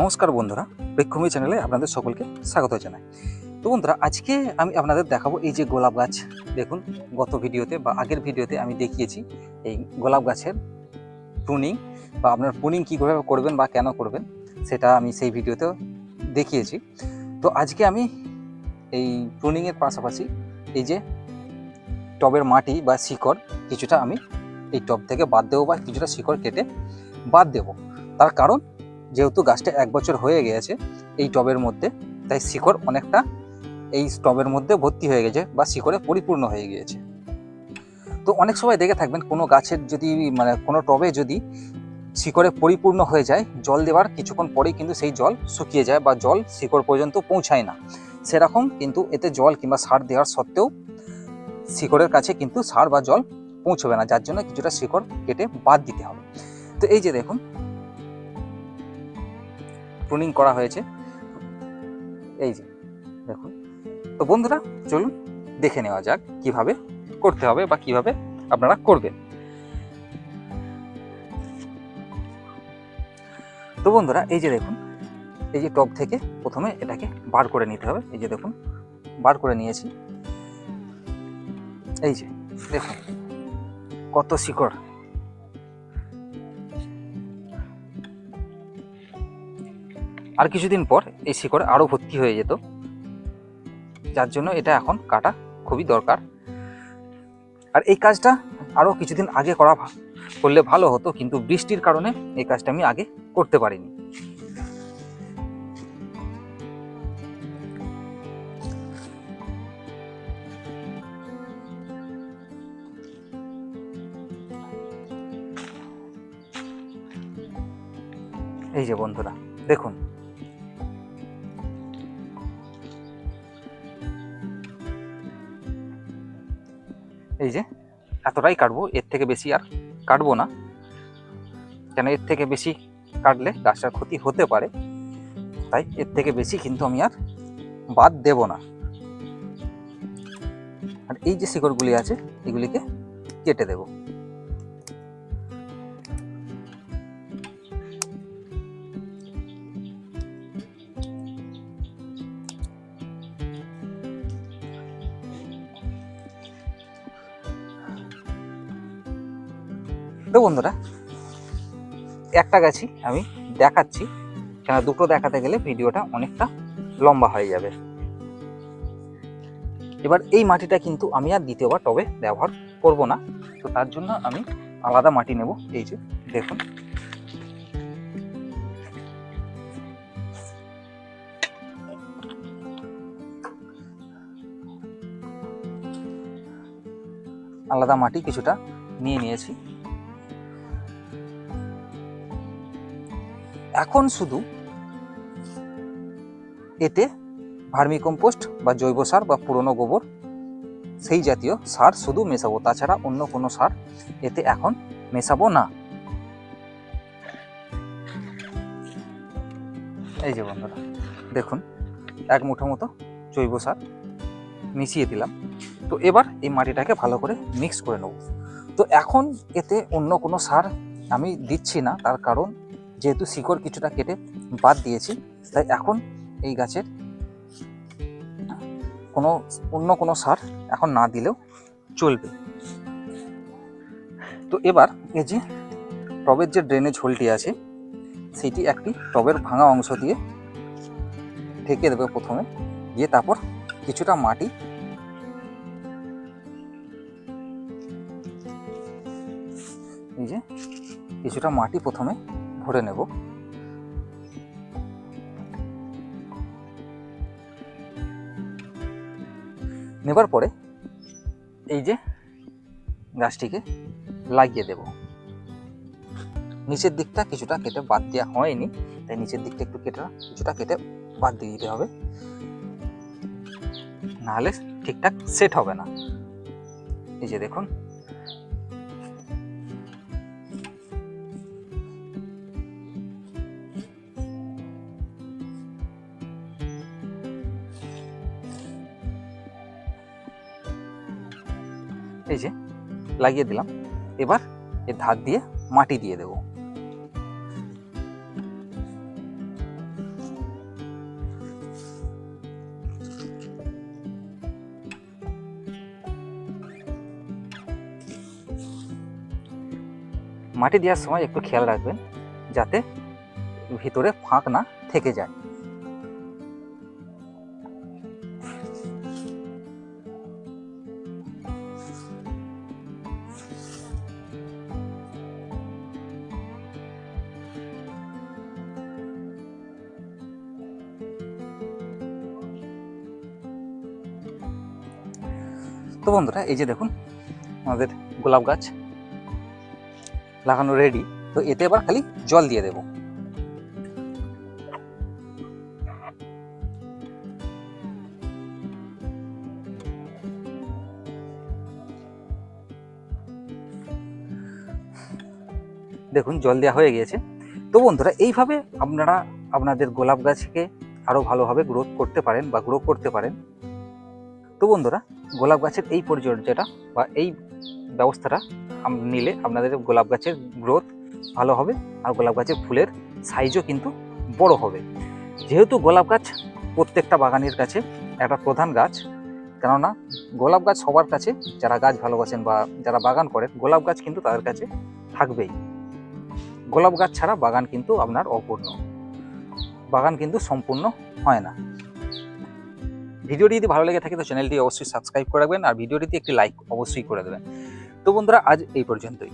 নমস্কার বন্ধুরা, বৃক্ষভূমি চ্যানেলে আপনাদের সকলকে স্বাগত জানাই। তো বন্ধুরা, আজকে আমি আপনাদের দেখাবো এই যে গোলাপ গাছ। দেখুন, গত ভিডিওতে বা আগের ভিডিওতে আমি দেখিয়েছি এই গোলাপ গাছের প্রুনিং বা আপনার প্রুনিং কীভাবে করবেন বা কেন করবেন, সেটা আমি সেই ভিডিওতে দেখিয়েছি। তো আজকে আমি এই প্রুনিংয়ের পাশাপাশি এই যে টবের মাটি বা শিকড়, কিছুটা আমি এই টব থেকে বাদ দেবো বা কিছুটা শিকড় কেটে বাদ দেবো। তার কারণ যেহেতু গাছটা এক বছর হয়ে গিয়েছে এই টবের মধ্যে, তাই শিকড় অনেকটা এই টবের মধ্যে ভর্তি হয়ে গেছে বা শিকড়ে পরিপূর্ণ হয়ে গিয়েছে। তো অনেক সময় দেখে থাকবেন কোনো গাছের যদি মানে কোনো টবে যদি শিকড়ে পরিপূর্ণ হয়ে যায়, জল দেওয়ার কিছুক্ষণ পরেই কিন্তু সেই জল শুকিয়ে যায় বা জল শিকড় পর্যন্ত পৌঁছায় না। সেরকম কিন্তু এতে জল কিংবা সার দেওয়ার সত্ত্বেও শিকড়ের কাছে কিন্তু সার বা জল পৌঁছবে না, যার জন্য কিছুটা শিকড় কেটে বাদ দিতে হবে। তো এই যে দেখুন প্রুনিং করা হয়েছে। এই যে, দেখুন। তো বন্ধুরা, চলুন দেখে নেওয়া যাক কীভাবে করতে হবে বা কীভাবে আপনারা করবেন। তো বন্ধুরা, এই যে দেখুন, এই যে টব থেকে প্রথমে এটাকে বার করে নিতে হবে। এই যে দেখুন, বার করে নিয়েছি। এই যে, দেখুন, কত শিকড়। আর কিছুদিন পর এই শিকড় আরও ভর্তি হয়ে যেত। যার জন্য এটা এখন কাটা খুবই দরকার। আর এই কাজটা আরও কিছুদিন আগে করা করলে ভালো হতো, কিন্তু বৃষ্টির কারণে এই কাজটা আমি আগে করতে পারিনি। এই যে বন্ধুরা, দেখুন এই যে, এতটাই কাটবো, এর থেকে বেশি আর কাটবো না। কেন এর থেকে বেশি কাটলে গাছটার ক্ষতি হতে পারে, তাই এর থেকে বেশি কিন্তু আমি আর বাদ দেব না। আর এই যে শিকড়গুলি আছে, এগুলিকে কেটে দেব। তো বন্ধুরা, একটা গাছই আমি দেখাচ্ছি, কেন দুটো দেখাতে গেলে ভিডিওটা অনেকটা লম্বা হয়ে যাবে। এবার এই মাটিটা কিন্তু আমি আর দ্বিতীয়বার টবে ব্যবহার করব না, তো তার জন্য আমি আলাদা মাটি নেব, এই যে দেখুন। আলাদা মাটি কিছুটা নিয়ে নিয়েছি। এখন শুধু এতে ভার্মি কম্পোস্ট বা জৈব সার বা পুরনো গোবর, সেই জাতীয় সার শুধু মেশাবো, তাছাড়া অন্য কোনো সার এতে এখন মেশাবো না। এই যে বন্ধুরা, দেখুন, এক মুঠো মতো জৈব সার মিশিয়ে দিলাম। তো এবার এই মাটিটাকে ভালো করে মিক্স করে নেব। তো এখন এতে অন্য কোনো সার আমি দিচ্ছি না, তার কারণ যেহেতু শিকড় কিছুটা কেটে বাদ দিয়েছি, তাই এখন এই গাছের কোনো, অন্য কোনো সার এখন না দিলেও চলবে। তো এবার এই যে টবের যে ড্রেনেজ হোলটি আছে, সেটি একটি টবের ভাঙা অংশ দিয়ে ঢেকে দেবে প্রথমে, দিয়ে তারপর কিছুটা মাটি এই যে কিছুটা মাটি প্রথমে ভরে নেব। নেবার পরে এই যে গাছটিকে লাগিয়ে দেব। নিচের দিকটা কিছুটা কেটে বাদ দেওয়া হয়নি, তাই নিচের দিকটা একটু কেটে কিছুটা কেটে বাদ দিয়ে দিতে হবে। নাহলে ঠিকঠাক সেট হবে না। এই যে দেখুন এই যে লাগিয়ে দিলাম। এবার এর ধার দিয়ে মাটি দিয়ে দেব। মাটি দেওয়ার সময় একটু খেয়াল রাখবেন, যাতে ভিতরে ফাঁক না থেকে যায়। তো বন্ধুরা, এই যে দেখুন, আমাদের গোলাপ গাছ লাগানো রেডি তো এতে এবার খালি জল দিয়ে দেব। দেখুন, জল দেওয়া হয়ে গিয়েছে। তো বন্ধুরা, এইভাবে আপনারা আপনাদের গোলাপ গাছকে আরও ভালোভাবে গ্রোথ করতে পারেন বা গ্রো করতে পারেন। তো বন্ধুরা, গোলাপ গাছের এই পরিচর্যাটা বা এই ব্যবস্থাটা নিলে আপনাদের গোলাপ গাছের গ্রোথ ভালো হবে আর গোলাপ গাছের ফুলের সাইজও কিন্তু বড় হবে। যেহেতু গোলাপ গাছ প্রত্যেকটা বাগানের কাছে একটা প্রধান গাছ, কেননা গোলাপ গাছ সবার কাছে যারা গাছ ভালোবাসেন বা যারা বাগান করেন, গোলাপ গাছ কিন্তু তাদের কাছে থাকবেই। গোলাপ গাছ ছাড়া বাগান কিন্তু আপনার অপূর্ণ। বাগান কিন্তু সম্পূর্ণ হয় না। ভিডিওটি যদি ভালো লেগে থাকে, তো চ্যানেলটি অবশ্যই সাবস্ক্রাইব করে রাখবেন আর ভিডিওটিতে একটি লাইক অবশ্যই করে দেবেন। তো বন্ধুরা, আজ এই পর্যন্তই।